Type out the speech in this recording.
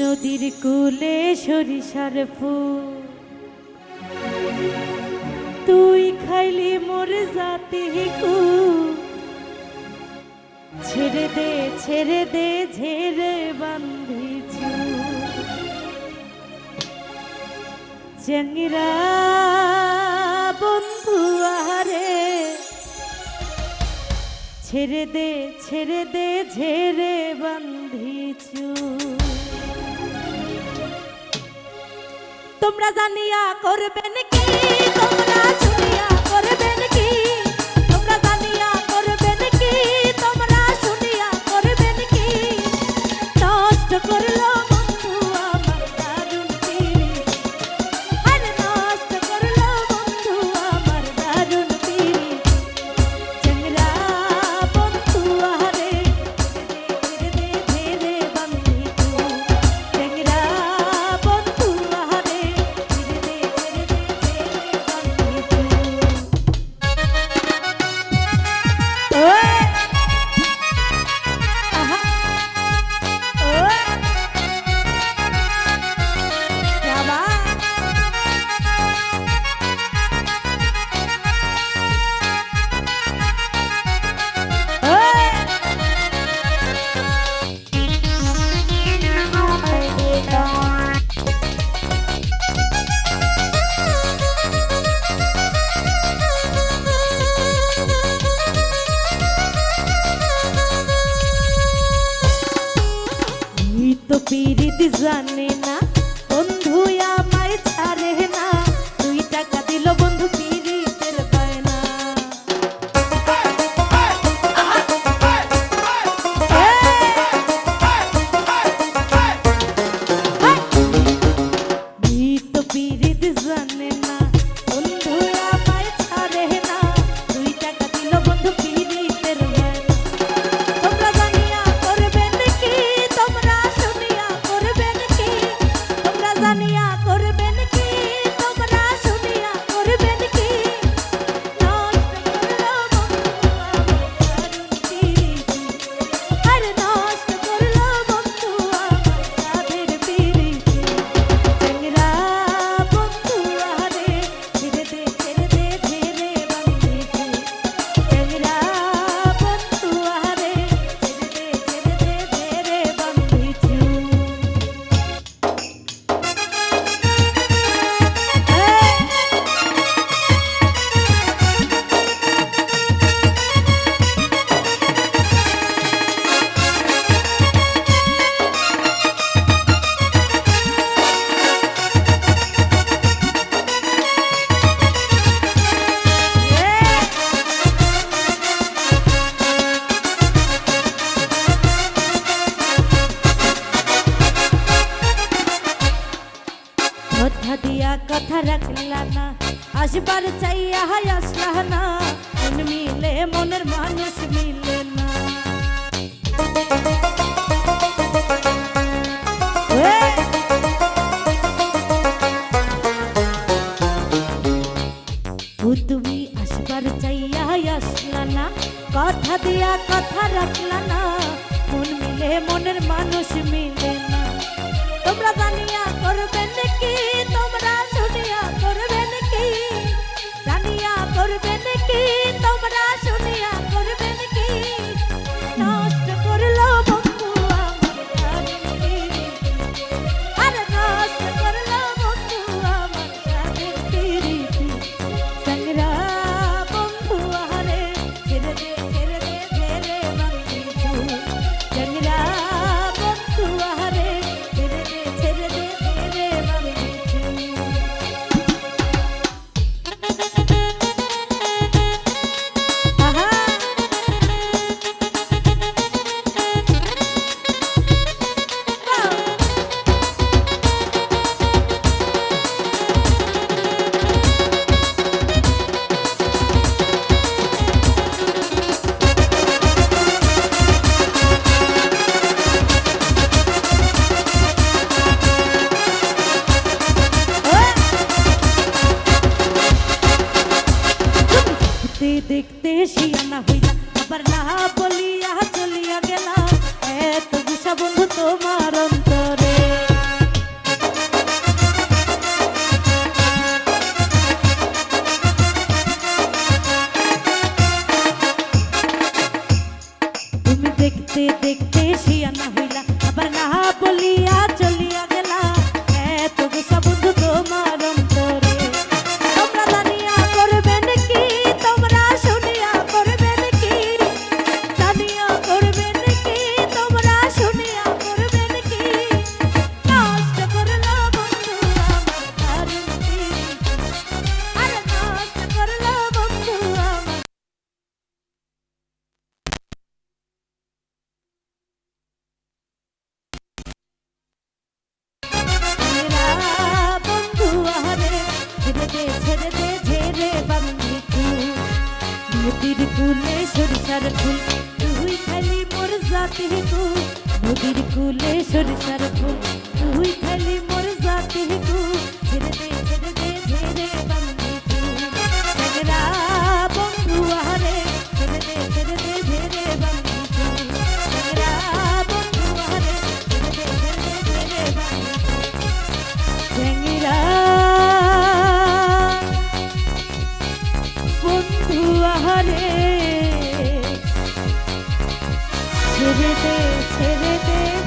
নদীর কুলে সরিষার ফুল। তুই খাইলি মোর জাতি কু ছেড়ে দে ছেড়ে দে, ঝেড়ে বান্ধিছু। চেঙ্গিরা বন্ধু আহারে। ছেড়ে দে ছেড়ে দে, ঝেড়ে বান্ধিছু। তোমরা জানিয়া করবেন কি তোমরা শুনিয়া já কথা দিয়া কথা রাখলা না। আসবার চাইয়া আসলা না। মন মিলে, মনের মানুষ মিলে না। দেখতে শিয়ানা সরিষার ফুল, তুই খালি মোর জাতি কুল নদীর কুলে সরিষার ফুল, তুই খালি মোর জাতি কুল ছেড়ে দে ছেড়ে দে, ঝেড়ে বান্ধি ফুল মেরা বন্ধু আহারে ছেড়ে দে ছেড়ে দে, ঝেড়ে বান্ধি ফুল মেরা বন্ধু আহারে ছেড়ে দে ছেড়ে দে, ঝেড়ে বান্ধি ফুল বন্ধু আহারে। ছেড়ে দে ছেড়ে দে।